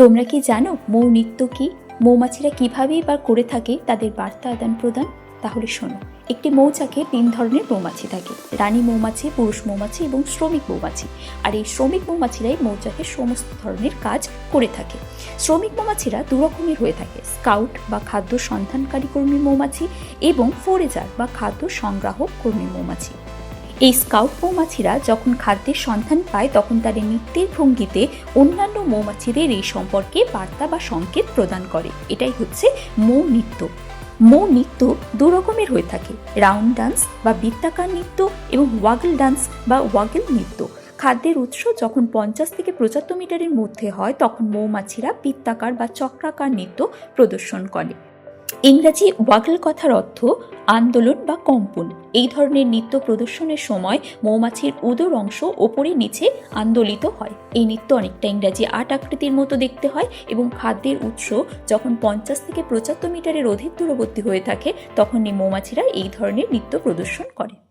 তোমরা কি জানো মৌ নৃত্য কি? মৌমাছিরা কিভাবেই বা করে থাকে তাদের বার্তা আদান প্রদান? তাহলে শোনো, একটি মৌচাকে তিন ধরনের মৌমাছি থাকে, রানী মৌমাছি, পুরুষ মৌমাছি এবং শ্রমিক মৌমাছি। আর এই শ্রমিক মৌমাছিরাই মৌচাকের সমস্ত ধরনের কাজ করে থাকে। শ্রমিক মৌমাছিরা দু রকমের হয়ে থাকে, স্কাউট বা খাদ্য সন্ধানকারী কর্মী মৌমাছি এবং ফোরেজার বা খাদ্য সংগ্রাহক কর্মী মৌমাছি। এই স্কাউট মৌমাছিরা যখন খাদ্যের সন্ধান পায়, তখন তাদের নৃত্যের ভঙ্গিতে অন্যান্য মৌমাছিদের এই সম্পর্কে বার্তা বা সংকেত প্রদান করে। এটাই হচ্ছে মৌ নৃত্য। মৌ নৃত্য দু রকমের হয়ে থাকে। রাউন্ড ডান্স বা বৃত্তাকার নৃত্য এবং ওয়াগল ডান্স বা ওয়াগল নৃত্য। খাদ্যের উৎস যখন পঞ্চাশ থেকে পঁচাত্তর মিটারের মধ্যে হয়, তখন মৌমাছিরা বৃত্তাকার বা চক্রাকার নৃত্য প্রদর্শন করে। ইংরাজি ওয়াগল কথার অর্থ আন্দোলন বা কম্পন। এই ধরনের নৃত্য প্রদর্শনের সময় মৌমাছির উদর অংশ ওপরে নিচে আন্দোলিত হয়। এই নৃত্য অনেকটা ইংরাজি আট আকৃতির মতো দেখতে হয় এবং খাদ্যের উৎস যখন পঞ্চাশ থেকে পঁচাত্তর মিটারের অধিক দূরবর্তী হয়ে থাকে তখন এই মৌমাছিরা এই ধরনের নৃত্য প্রদর্শন করে।